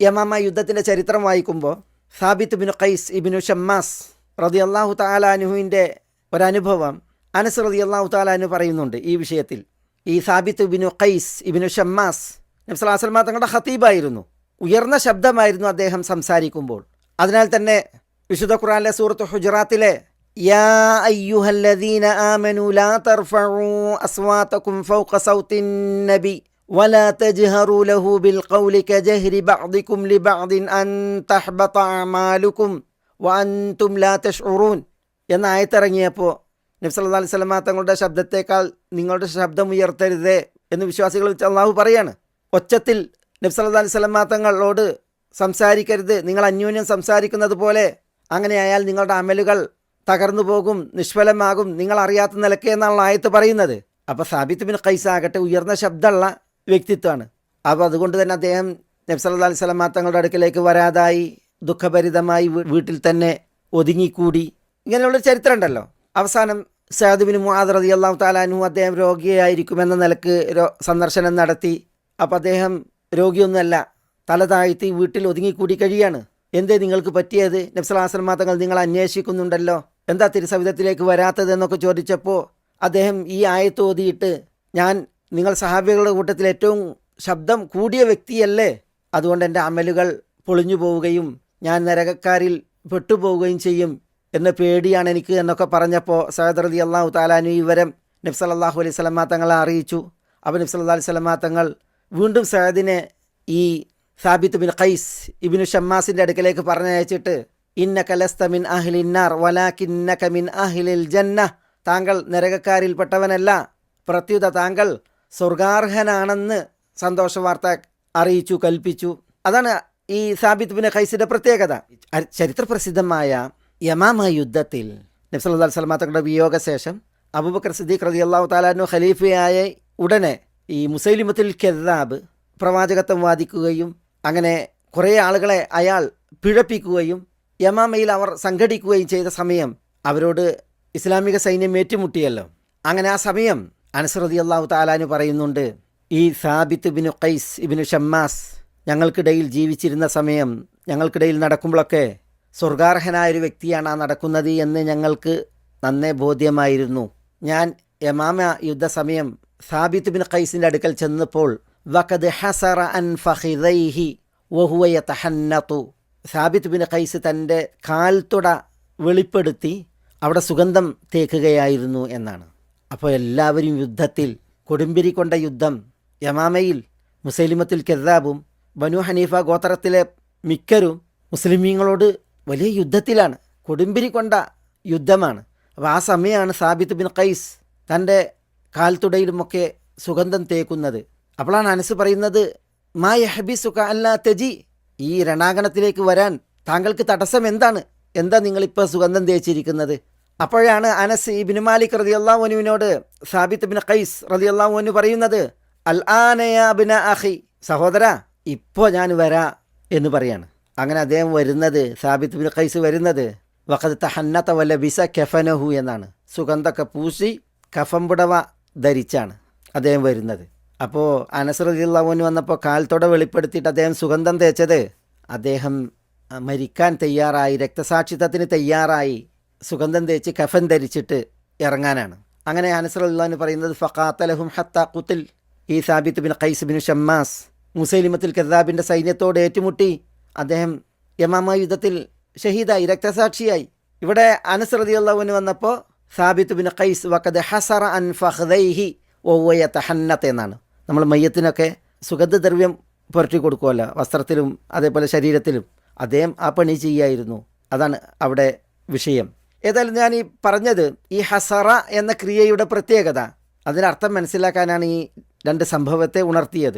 യമാമ യുദ്ധത്തിന്റെ ചരിത്രം വായിക്കുമ്പോൾ Thabit bin Qais ibn Shammas റതി അള്ളാഹു താലാനുഹുവിന്റെ ഒരനുഭവം അനസ് റതി അള്ളാഹു താലാനു പറയുന്നുണ്ട് ഈ വിഷയത്തിൽ. ഈ Thabit bin Qais ibn Shammas നബ്സലാസ്ലമ തങ്ങളുടെ ഹത്തീബായിരുന്നു ഉയർന്ന ശബ്ദമായിരുന്നു അദ്ദേഹം സംസാരിക്കുമ്പോൾ. അതിനാൽ തന്നെ വിശുദ്ധ ഖുറാനിലെ സൂറത്ത് ഹുജറാത്തിലെ യാ ആമനു ലാ തർഫഉ അസ്വാതകും ഫൗഖ സൗത്തിൻ നബി ولا تجهروا له بالقول كجهر بعضكم لبعض أن تحبط أعمالكم وأنتم لا تشعرون എന്ന ആയത്തിറങ്ങിയപ്പോൾ നബ്സല്ലാ അലൈഹി സ്വലമ തങ്ങളുടെ ശബ്ദത്തേക്കാൾ നിങ്ങളുടെ ശബ്ദം ഉയർത്തരുതേ എന്ന് വിശ്വാസികൾ വെച്ച് അള്ളാഹു പറയാണ് ഒച്ചത്തിൽ നബ്സല്ലാ അലൈഹി സ്വലമ തങ്ങളോട് സംസാരിക്കരുത് നിങ്ങൾ അന്യോന്യം സംസാരിക്കുന്നത് പോലെ അങ്ങനെയായാൽ നിങ്ങളുടെ അമലുകൾ തകർന്നു പോകും നിഷ്ഫലമാകും നിങ്ങൾ അറിയാത്ത നിലയ്ക്ക് എന്നാണ് ആയത്ത് പറയുന്നത് അപ്പോൾ സാബിത്ത് ബിൻ ഖൈസ് ആകട്ടെ ഉയർന്ന ശബ്ദമുള്ള വ്യക്തിത്വമാണ്. അപ്പോൾ അതുകൊണ്ട് തന്നെ അദ്ദേഹം നബ്സല്ലാ അലൈഹി സ്വലമ തങ്ങളുടെ അടുക്കലേക്ക് വരാതായി ദുഃഖഭരിതമായി വീട്ടിൽ തന്നെ ഒതുങ്ങിക്കൂടി. ഇങ്ങനെയുള്ള ചരിത്രം ഉണ്ടല്ലോ. അവസാനം സഹദുബിന് മുഹാദ് റതി അള്ളാഹു താലാനു അദ്ദേഹം രോഗിയായിരിക്കുമെന്ന നിലയ്ക്ക് സന്ദർശനം നടത്തി. അപ്പോൾ അദ്ദേഹം രോഗിയൊന്നുമല്ല തല താഴ്ത്തി വീട്ടിൽ ഒതുങ്ങിക്കൂടി കഴിയാണ്. എന്തേ നിങ്ങൾക്ക് പറ്റിയത്? നബ്സലാസ്ലമാ തങ്ങൾ നിങ്ങൾ അന്വേഷിക്കുന്നുണ്ടല്ലോ. എന്താ തിരുസവിധത്തിലേക്ക് വരാത്തത് എന്നൊക്കെ ചോദിച്ചപ്പോൾ അദ്ദേഹം ഈ ആയത്ത് ഓതിയിട്ട് ഞാൻ നിങ്ങൾ സഹാബികളുടെ കൂട്ടത്തിൽ ഏറ്റവും ശബ്ദം കൂടിയ വ്യക്തിയല്ലേ? അതുകൊണ്ട് എന്റെ അമലുകൾ പൊളിഞ്ഞു പോവുകയും ഞാൻ നരകക്കാരിൽ പെട്ടുപോവുകയും ചെയ്യും എന്ന പേടിയാണ് എനിക്ക് എന്നൊക്കെ പറഞ്ഞപ്പോൾ സഹദർദി അള്ളാഹു താലാനു ഈ വിവരം നബ്സലല്ലാഹു അലൈഹി സ്വലമാ തങ്ങളെ അറിയിച്ചു. അപ്പോൾ നബ്സല്ലാ അലൈഹി സ്വലമാ തങ്ങൾ വീണ്ടും സഹദിനെ ഈ സാബിത്ത് ബിൻ ഖൈസ് ഇബിനു ഷമ്മാസിന്റെ അടുക്കലേക്ക് പറഞ്ഞയച്ചിട്ട് ഇന്ന കലസ്ത മിൻ അഹ്ലിന്നാർ വലാക്കിന്നക മിൻ അഹ്ലിൽ ജന്ന താങ്കൾ നരകക്കാരിൽപ്പെട്ടവനല്ല പ്രത്യുത താങ്കൾ സ്വർഗാർഹനാണെന്ന് സന്തോഷ വാർത്ത അറിയിച്ചു കൽപ്പിച്ചു. അതാണ് ഈ സാബിത് ബിൻ ഖൈസിന്റെ പ്രത്യേകത. ചരിത്ര ചരിത്രപ്രസിദ്ധമായ യമാമ യുദ്ധത്തിൽ നബ്സല്ലാ സ്വലമാ തങ്ങളുടെ വിയോഗശേഷം അബൂബക്കർ സിദ്ദീഖ് റതി അള്ളാഹു താലാനു ഖലീഫയായ ഉടനെ ഈ മുസൈലിമത്തിൽ കെദാബ് പ്രവാചകത്വം വാദിക്കുകയും അങ്ങനെ കുറേ ആളുകളെ അയാൾ പിഴപ്പിക്കുകയും യമാമയിൽ അവർ സംഘടിക്കുകയും ചെയ്ത സമയം അവരോട് ഇസ്ലാമിക സൈന്യം ഏറ്റുമുട്ടിയല്ലോ. അങ്ങനെ ആ സമയം അനസ്രതി അള്ളാഹു താലാനു പറയുന്നുണ്ട് ഈ Thabit bin Qais ibn Shammas ഞങ്ങൾക്കിടയിൽ ജീവിച്ചിരുന്ന സമയം ഞങ്ങൾക്കിടയിൽ നടക്കുമ്പോഴൊക്കെ സ്വർഗാർഹനായ ഒരു വ്യക്തിയാണ് ആ നടക്കുന്നത് എന്ന് ഞങ്ങൾക്ക് നന്നേ ബോധ്യമായിരുന്നു. ഞാൻ യമാമ യുദ്ധസമയം സാബിത്ത് ബിൻ ഖൈസിന്റെ അടുക്കൽ ചെന്നപ്പോൾ വഖദ് ഹസറ അൻ ഫഹിദൈഹി വഹുവയ തഹന്നത്തു സാബിത്ത് ബിൻ ഖൈസ് തന്റെ കാൽത്തുട വെളിപ്പെടുത്തി അവിടെ സുഗന്ധം തേക്കുകയായിരുന്നു എന്നാണ്. അപ്പോൾ എല്ലാവരും യുദ്ധത്തിൽ കൊടുമ്പിരി കൊണ്ട യുദ്ധം യമാമയിൽ മുസൈലിമത്തിൽ കെദാബും ബനു ഹനീഫ ഗോത്രത്തിലെ മിക്കരും മുസ്ലിമീങ്ങളോട് വലിയ യുദ്ധത്തിലാണ് കൊടുമ്പിരി കൊണ്ട യുദ്ധമാണ്. അപ്പോൾ ആ സമയമാണ് സാബിത്ത് ബിൻ ഖൈസ് തന്റെ കാൽത്തുടയിലുമൊക്കെ സുഗന്ധം തേക്കുന്നത്. അപ്പോഴാണ് അനസ് പറയുന്നത് മാ യഹബി സുഖ അല്ല തെജി. ഈ രണാങ്കണത്തിലേക്ക് വരാൻ താങ്കൾക്ക് തടസ്സം എന്താണ്? എന്താ നിങ്ങളിപ്പോൾ സുഗന്ധം തേച്ചിരിക്കുന്നത്? അപ്പോഴാണ് അനസ് ഇബിന് മാലിക് റതി അള്ളാഹുനുവിനോട് സാബിത്ത് ബിൻ ഖൈസ് റതി അള്ളാഹുനു പറയുന്നത് അൽ ആനയാബിന അഹി സഹോദര ഇപ്പോൾ ഞാൻ വരാ എന്ന് പറയാണ്. അങ്ങനെ അദ്ദേഹം വരുന്നത് സാബിത്ത് ബിൻ ഖൈസ് വരുന്നത് വഖദ് തഹന്നത്ത വല്ല ബിസ കെഫനഹു എന്നാണ്. സുഗന്ധൊക്കെ പൂശി കഫംപുടവ ധരിച്ചാണ് അദ്ദേഹം വരുന്നത്. അപ്പോൾ അനസ്രദിള്ളവന് വന്നപ്പോൾ കാൽത്തോടെ വെളിപ്പെടുത്തിയിട്ട് അദ്ദേഹം സുഗന്ധം തേച്ചത് അദ്ദേഹം മരിക്കാൻ തയ്യാറായി രക്തസാക്ഷിത്വത്തിന് തയ്യാറായി സുഗന്ധം തേച്ച് കഫൻ ധരിച്ചിട്ട് ഇറങ്ങാനാണ്. അങ്ങനെ അനസ്രല്ലാന്ന് പറയുന്നത് ഫഖാത്തലഹും ഹത്ത കുത്തിൽ ഈ Thabit bin Qais bin Shammas. മുസൈലിമത്തിൽ കദാബിന്റെ സൈന്യത്തോട് ഏറ്റുമുട്ടി. അദ്ദേഹം യമാമ യുദ്ധത്തിൽ ഷഹീദായി രക്തസാക്ഷിയായി. ഇവിടെ അനസ്രദിയുള്ളവന് വന്നപ്പോൾ സാബിത്ത് ബിൻ ഖൈസ് വക്കത് ഹസറ അൻ ഫഹ്ദൈഹി ഒവ്വയ തഹന്നത്ത് എന്നാണ്. നമ്മൾ മയ്യത്തിനൊക്കെ സുഗന്ധദ്രവ്യം പുരട്ടി കൊടുക്കുമല്ലോ വസ്ത്രത്തിലും അതേപോലെ ശരീരത്തിലും. അദ്ദേഹം ആ പണി ചെയ്യായിരുന്നു. അതാണ് അവിടെ വിഷയം. ഏതായാലും ഞാൻ ഈ പറഞ്ഞത് ഈ ഹസറ എന്ന ക്രിയയുടെ പ്രത്യേകത. അതിനർത്ഥം മനസ്സിലാക്കാനാണ് ഈ രണ്ട് സംഭവത്തെ ഉണർത്തിയത്.